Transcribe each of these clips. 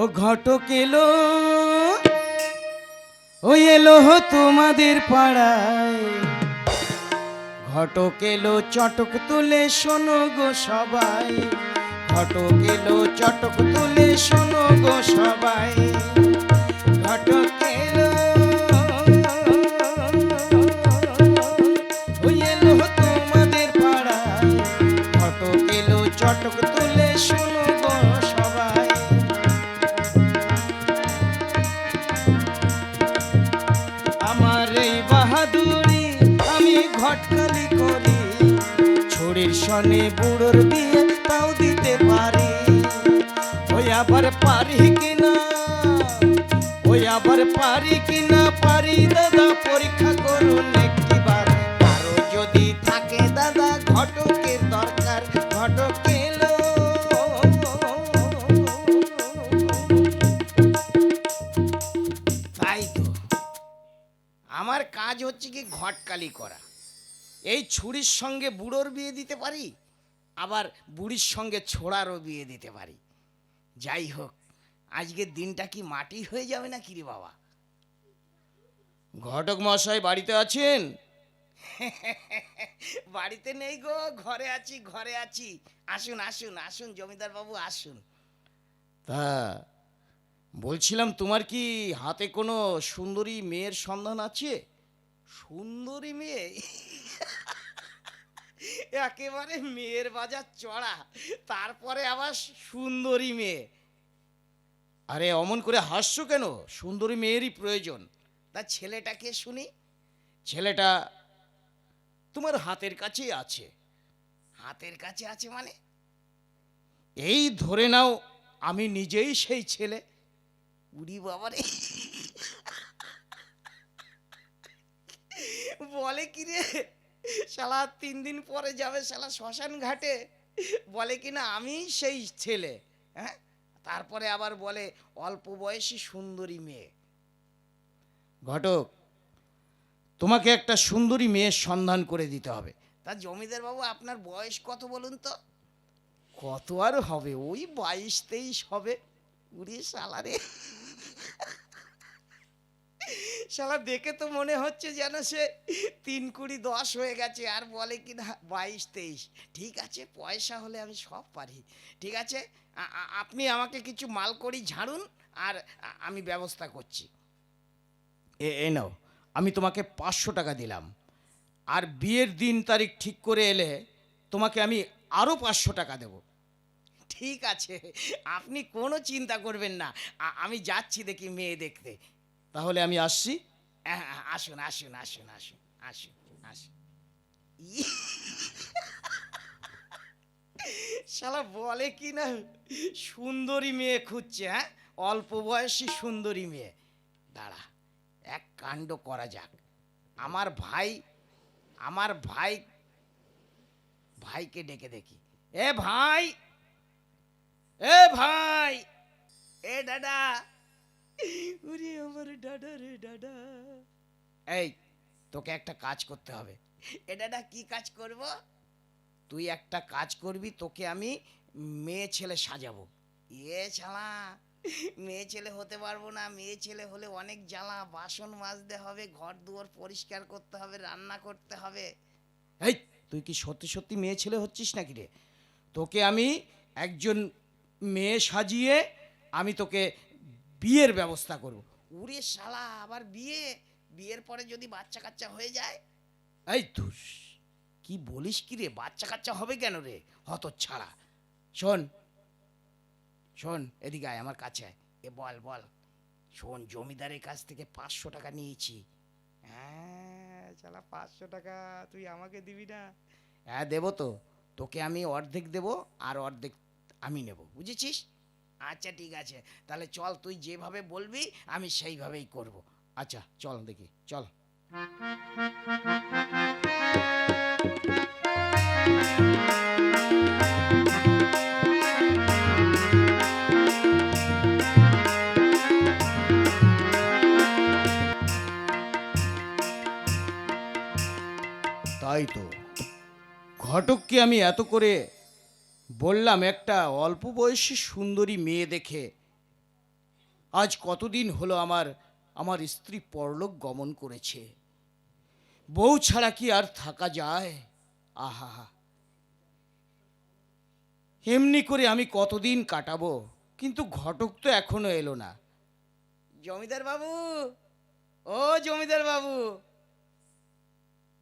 ও ঘটক এলো ও এলো তোমাদের পাড়ায়। ঘটক এলো চটক তুলে শোনো গো সবাই। ঘটক এলো চটক তুলে শোনো গো সবাই। ঘটকালি করি ছড়ির সনে বুড়োর বিয়ে তাও দিতে পারি। ওই আবার পারি কিনা? ওই আবার পারি কিনা? পারি দাদা, পরীক্ষা করুন একটিবার। আরও যদি থাকে দাদা, ঘটকের দরকার, ঘটক তাই আমার কাজ হচ্ছে কি ঘটকালি করা। এই ছুরির সঙ্গে বুড়োর বিয়ে দিতে পারি? আবার বুড়ির সঙ্গে ছোড়ারও বিয়ে দিতে পারি? যাই হোক আজকের দিনটা কি মাটি হয়ে যাবে না কিরে বাবা? ঘটক মশাই বাড়িতে আছেন? বাড়িতে নেই গো, ঘরে আছি ঘরে আছি। আসুন আসুন আসুন, জমিদার বাবু, আসুন। তা, বলছিলাম তোমার কি হাতে কোনো সুন্দরী মেয়ের সন্ধান আছে? সুন্দরী মেয়ে? একেবারে মেয়ের বাজার চড়া। তারপরে আবার সুন্দরী মেয়ে। আরে, অমন করে হাসছো কেন? সুন্দরী মেয়েরই প্রয়োজন। তা ছেলেটাকে শুনি? ছেলেটা তোমার হাতের কাছেই আছে। হাতের কাছে আছে মানে? এই ধরে নাও, আমি নিজেই সেই ছেলে। উড়ি বাবারে। বলে কি রে শালা তিন দিন পরে যাবে শালা শ্মশান ঘাটে। বলে কি না আমি সেই ছেলে হ্যাঁ? তারপরে আবার বলে, অল্প বয়সী সুন্দরী মেয়ে। ঘটক, তোমাকে একটা সুন্দরী মেয়ের সন্ধান করে দিতে হবে। তা জমিদার বাবু, আপনার বয়স কত বলুন তো? কত আর হবে? ওই বাইশ তেইশ হবে। উড়ি শালারে শালা, দেখে তো মনে হচ্ছে যেন সে তিন কুড়ি দশ হয়ে গেছে, আর বলে কি না বাইশ তেইশ। ঠিক আছে, পয়সা হলে আমি সব পারি। ঠিক আছে? আপনি আমাকে কিছু মাল করি ঝাড়ুন, আর আমি ব্যবস্থা করছি। এ এ নাও, আমি তোমাকে পাঁচশো টাকা দিলাম। আর বিয়ের দিন তারিখ ঠিক করে এলে তোমাকে আমি আরও পাঁচশো টাকা দেব। ঠিক আছে, আপনি কোনো চিন্তা করবেন না। আমি যাচ্ছি দেখি মেয়ে দেখতে। তাহলে আমি আসছি। হ্যাঁ, হ্যাঁ, আসুন আসুন আসুন আসুন আসুন আসুন! শালা বলে কি না? সুন্দরী মেয়ে খুঁজছে হ্যাঁ? অল্প বয়সী সুন্দরী মেয়ে। দাঁড়া এক কাণ্ড করা যাক। আমার ভাই আমার ভাই ভাইকে ডেকে দেখি। এ ভাই এ ভাই এ দাদা। উরে আমার দাদা রে দাদা এই তোকে একটা কাজ করতে হবে। এ দাদা কি কাজ করব? তুই একটা কাজ করবি তোকে আমি মেয়ে ছেলে সাজাবো। এ ছালা মেয়ে ছেলে হতে পারব না। মেয়ে ছেলে হলে অনেক জ্বালা বাসন মাজতে হবে ঘর দুয়ার পরিষ্কার করতে হবে রান্না করতে হবে। এই তুই কি সত্যি সত্যি মেয়ে ছেলে হচ্ছিস নাকি রে? তোকে আমি একজন মেয়ে সাজিয়ে আমি তোকে বিয়ের ব্যবস্থা করব। উরে শালা, আবার বিয়ে? বিয়ের পরে যদি বাচ্চা কাচ্চা হয়ে যায়? এই ধুস, কি বলিস কি রে? বাচ্চা কাচ্চা হবে কেন রে? হত ছাড়া শোন শোন, এদিকে আয়, আমার কাছে এ বল বল। শোন, জমিদারের কাছ থেকে পাঁচশো টাকা নিয়েছি। হ্যাঁ পাঁচশো টাকা তুই আমাকে দিবি না? হ্যাঁ দেবো তো। তোকে আমি অর্ধেক দেবো আর অর্ধেক আমি নেব। বুঝেছিস? আচ্ছা ঠিক আছে। তাহলে চল, তুই যেভাবে বলবি, আমি সেইভাবেই করব। আচ্ছা চল দেখি, চল। তাই তো। ঘটককে আমি এত করে বললাম, একটা অল্প বয়সী সুন্দরী মেয়ে দেখে আজ কতদিন হলো আমার আমার স্ত্রী পরলোক গমন করেছে? বউ ছাড়া কি আর থাকা যায়? আহা এমনি করে আমি কতদিন কাটাবো? কিন্তু ঘটক তো এখনও এলো না। জমিদার বাবু, ও জমিদার বাবু।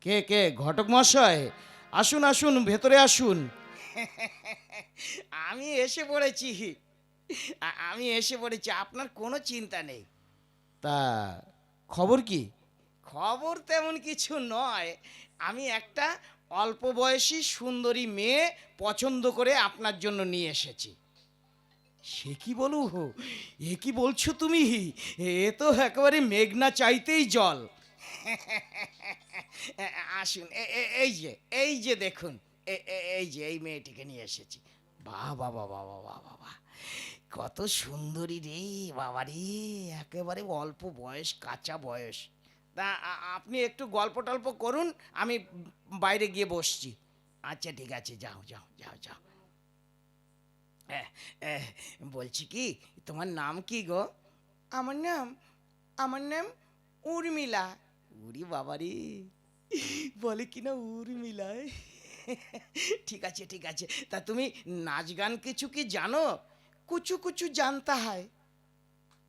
কে কে? ঘটক মশাই আসুন আসুন, ভেতরে আসুন। আমি এসে পড়েছি। আমি এসে পড়েছি। আপনার কোনো চিন্তা নেই। তা খবর কি? খবর তেমন কিছু নয়। আমি একটা অল্প বয়সী সুন্দরী মেয়ে পছন্দ করে আপনার জন্য নিয়ে এসেছি। সে কি বলো? এ কি বলছো তুমি? এ তো একেবারে মেঘনা চাইতেই জল। আসুন এই যে এই যে দেখুন। এই যে এই মেয়েটিকে নিয়ে এসেছি। বাবা বাবা বাবা বাবা কত সুন্দরী রে বাবা রে একেবারে অল্প বয়স কাঁচা বয়স। তা আপনি একটু গল্প টল্প করুন আমি বাইরে গিয়ে বসছি। আচ্ছা ঠিক আছে যাও যাও যাও যাও। বলছি কি তোমার নাম কি গো? আমার নাম আমার নাম উর্মিলা। উরি বাবারি বলে কি না উর্মিলায়? ঠিক আছে ঠিক আছে। তা তুমি নাচ গান কিছু কি জানো? কুচু কুচু জানতা হয়।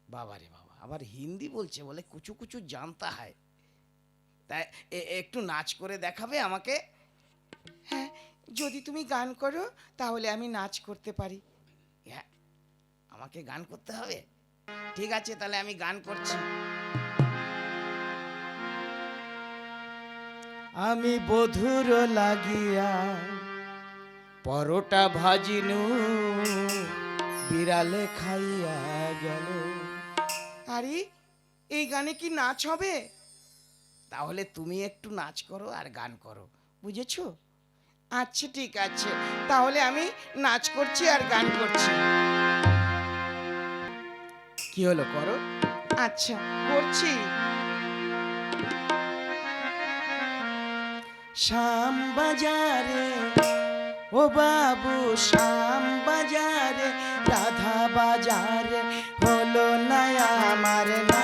বাবারে বাবা, আবার হিন্দি বলছে বলে কুচু কুচু জানতা হয়। তা একটু নাচ করে দেখাবে আমাকে? হ্যাঁ যদি তুমি গান করো, তাহলে আমি নাচ করতে পারি। হ্যাঁ আমাকে গান করতে হবে? ঠিক আছে, তাহলে আমি গান করছি। আমি বধুর লাগিয়া পরোটা ভাজিনু বিড়ালে খাইয়া গেল। আরে এই গানে কি নাচ হবে? তাহলে তুমি একটু নাচ করো আর গান করো বুঝেছ? আচ্ছা ঠিক আছে। তাহলে আমি নাচ করছি আর গান করছি। কি হলো করো? আচ্ছা করছি। শ্যাম বাজারে ও বাবু শ্যাম বাজারে রাধা বাজারে হলো না আমার না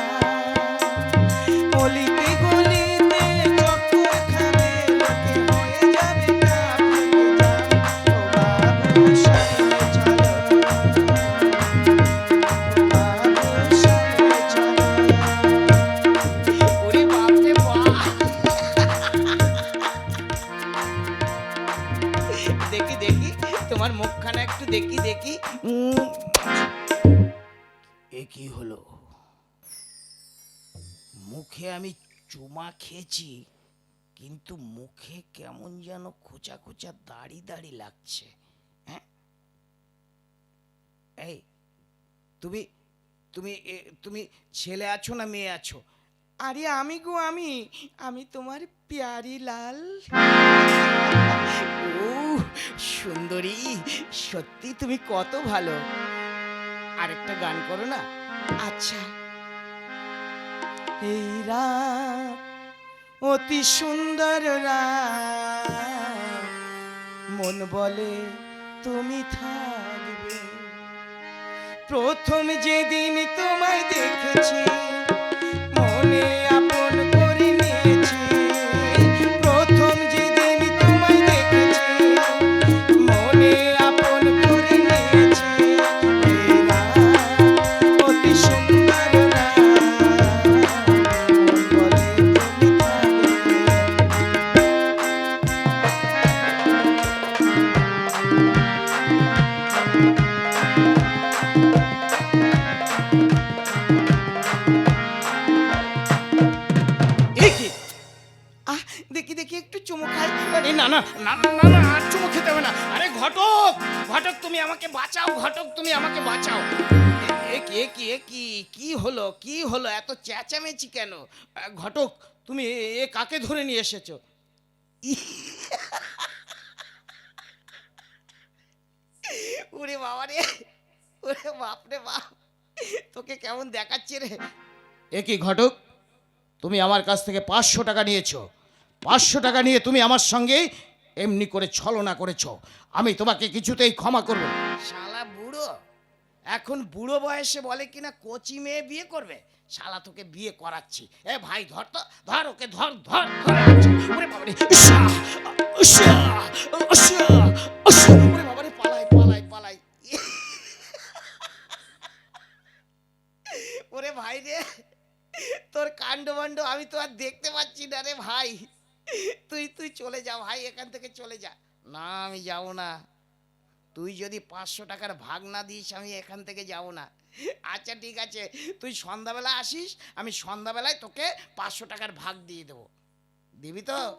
আমি চুমা খেয়েছি, কিন্তু মুখে কেমন যেন খোঁচা খোঁচা দাড়ি দাড়ি লাগছে। হ্যাঁ? এই, তুমি তুমি তুমি ছেলে আছো না মেয়ে আছো? আরে আমি গো, আমি আমি তোমার প্যারি লাল। ও সুন্দরী, সত্যি তুমি কত ভালো। আরেকটা গান করো না? আচ্ছা। এই রাত অতি সুন্দর রাত। মন বলে তুমি থাকবে। প্রথম যেদিন তোমায় দেখেছি মনে ঘটক তুমি আমাকে বাঁচাও। কি কি কি কি হলো কি হলো? এত চেঁচামেচি কেন? ঘটক তুমি এ- কাকে ধরে নিয়ে এসেছ? ওরে বাবা রে ওরে বাপ রে বাপ তোকে কেমন দেখাচ্ছে রে? এ কি ঘটক তুমি আমার কাছ থেকে পাঁচশো টাকা নিয়েছো। পাঁচশো টাকা নিয়ে তুমি আমার সঙ্গে এমনি করে ছলনা করেছ। আমি তোমাকে কিছুতেই ক্ষমা করব এখন বুড়ো বয়সে বলে কিনা, কচি মেয়ে বিয়ে করবে? শালা তোকে বিয়ে করাচ্ছি। এ ভাই, ধর তো, ধর ওকে, ধর ধর ধর। ওরে ভাই রে, তোর কাণ্ড বাণ্ড আমি তো আর দেখতে পাচ্ছি না রে ভাই। তুই তুই চলে যা ভাই, এখান থেকে চলে যা। না, আমি যাব না। তুই যদি পাঁচশো টাকার ভাগ না দিস, আমি এখান থেকে যাব না। আচ্ছা ঠিক আছে, তুই সন্ধ্যাবেলা আসিস, আমি সন্ধ্যাবেলায় তোকে পাঁচশো টাকার ভাগ দিয়ে দেবো। দিবি তো?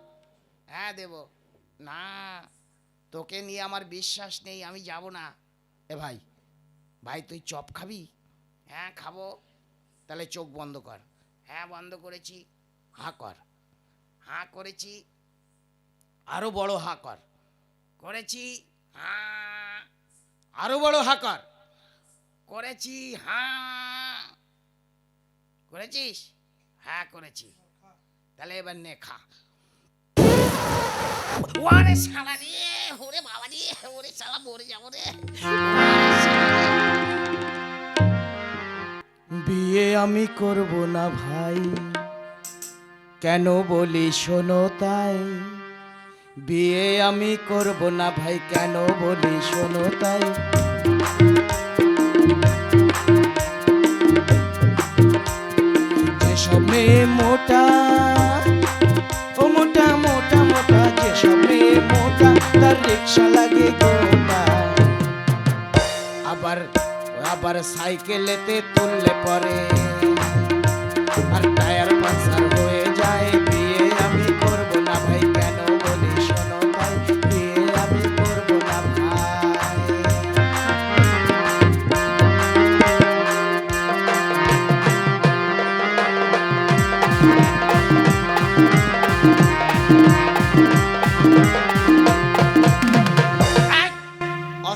হ্যাঁ দেব। না, তোকে নিয়ে আমার বিশ্বাস নেই, আমি যাব না। এ ভাই ভাই, তুই চপ খাবি? হ্যাঁ খাব। তাহলে চোখ বন্ধ কর। হ্যাঁ বন্ধ করেছি। হাঁ কর। হাঁ করেছি। আরও বড় হাঁ কর। করেছি। আরও বড় হাঁ কর করেছি হাঁ করেছিস? হ্যাঁ করেছি। তাহলে এবার নে খা। ওরে শালা রে ওরে বাবা রে ওরে শালা মরে যাব রে। বিয়ে আমি করব না ভাই। কেন বলি শোনো তাই। বিয়ে আমি করব না ভাই, কেন বলি শোনো তাই। যেসব মোটা, ও মোটা মোটা মোটা যেসব মেয়ে মোটা, তার রিক্সা লাগে গোটা। আবার আবার সাইকেলেতে তুললে পরে।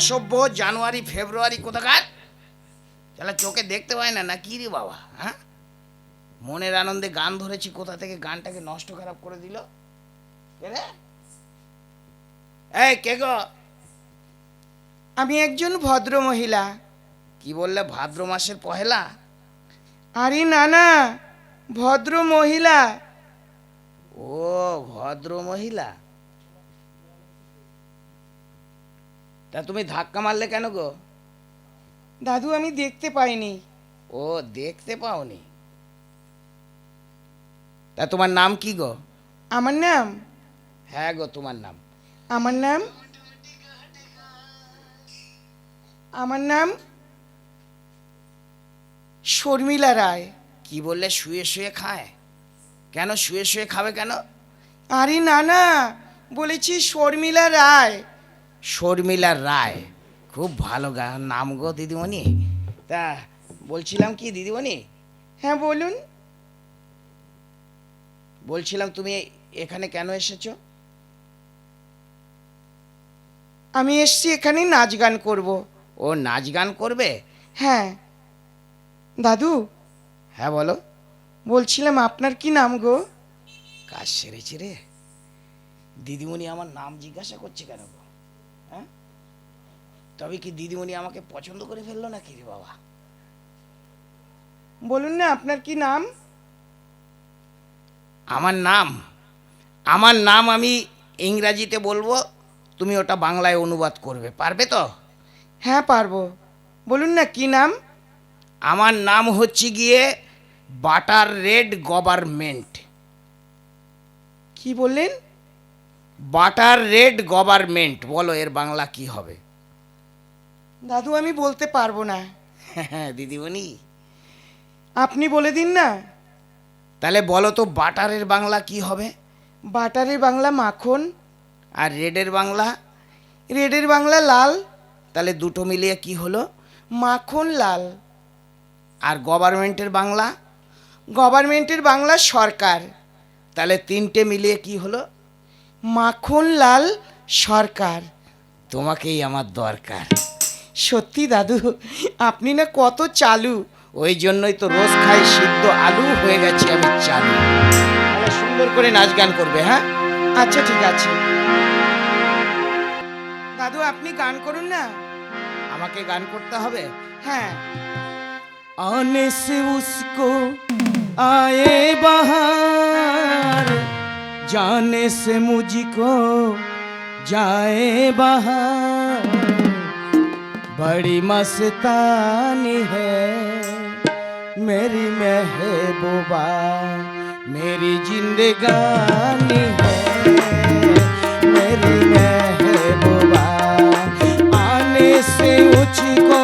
অসভ্য জানুয়ারি ফেব্রুয়ারি কোথাকার? তাহলে চোখে দেখতে পায় না না কি রে বাবা হ্যাঁ? মনের আনন্দে গান ধরেছি কোথা থেকে গানটাকে নষ্ট খারাপ করে দিল? কে রে? এই কে গো? আমি একজন ভদ্র মহিলা কি বললে ভাদ্র মাসের পহেলা? আরে না না ভদ্র মহিলা ও ভদ্র মহিলা তা তুমি ধাক্কা মারলে কেন গো? দাদু আমি দেখতে পাইনি। ও দেখতে পাওনি? তা তোমার নাম কি গো? আমার নাম? হ্যাঁ গো তোমার নাম। আমার নাম? আমার নাম? শর্মিলা রায়। কি বললে শুয়ে শুয়ে খায়? কেন শুয়ে শুয়ে খাবে কেন? আরে না না বলেছি শর্মিলা রায়। শর্মিলা রায়। খুব ভালো গা নাম গো দিদিমণি। তা বলছিলাম কি দিদিমণি? হ্যাঁ বলুন। বলছিলাম তুমি এখানে কেন এসেছ? আমি এসছি এখানে নাচ গান করব। ও নাচ গান করবে? হ্যাঁ। দাদু? হ্যাঁ বলো। বলছিলাম আপনার কি নাম গো? কাজ সেরেছে রে। দিদিমণি আমার নাম জিজ্ঞাসা করছে কেন গো? হ্যাঁ? তবে কি দিদিমণি আমাকে পছন্দ করে ফেলল নাকি রে বাবা? বলুন না আপনার কি নাম? আমার নাম আমার নাম আমি ইংরাজিতে বলব তুমি ওটা বাংলায় অনুবাদ করবে পারবে তো? হ্যাঁ পারব। বলুন না কি নাম? আমার নাম হচ্ছে গিয়ে বাটার রেড গভর্নমেন্ট। কি বললেন? বাটার রেড গভর্নমেন্ট বলো এর বাংলা কি হবে? দাদু আমি বলতে পারব না। হ্যাঁ দিদিমণি। আপনি বলে দিন না। তাহলে বলো তো বাটারের বাংলা কি হবে? বাটারের বাংলা মাখন। আর রেডের বাংলা? রেডের বাংলা লাল। তাহলে দুটো মিলিয়ে কি হলো? মাখন লাল। আর গভর্নমেন্টের বাংলা? গভর্নমেন্টের বাংলা সরকার। তাহলে তিনটে মিলিয়ে কি হলো? মাখনলাল সরকার। তোমাকেই আমার দরকার। সত্যি দাদু আপনি না কত চালু। ওই জন্যই তো রোজ খাই সিদ্ধ আলু হয়ে গেছে আমি চালু। সুন্দর করে নাচ গান করবে হ্যাঁ? আচ্ছা ঠিক আছে। দাদু আপনি গান করুন না। আমাকে গান করতে হবে? হ্যাঁ। আনে সে উসকো আয়ে বাহা जाने से मुझको जाए बाहर। बड़ी मस्तानी है मेरी महबूबा, मेरी जिंदगानी है मेरी महबूबा। आने से मुझको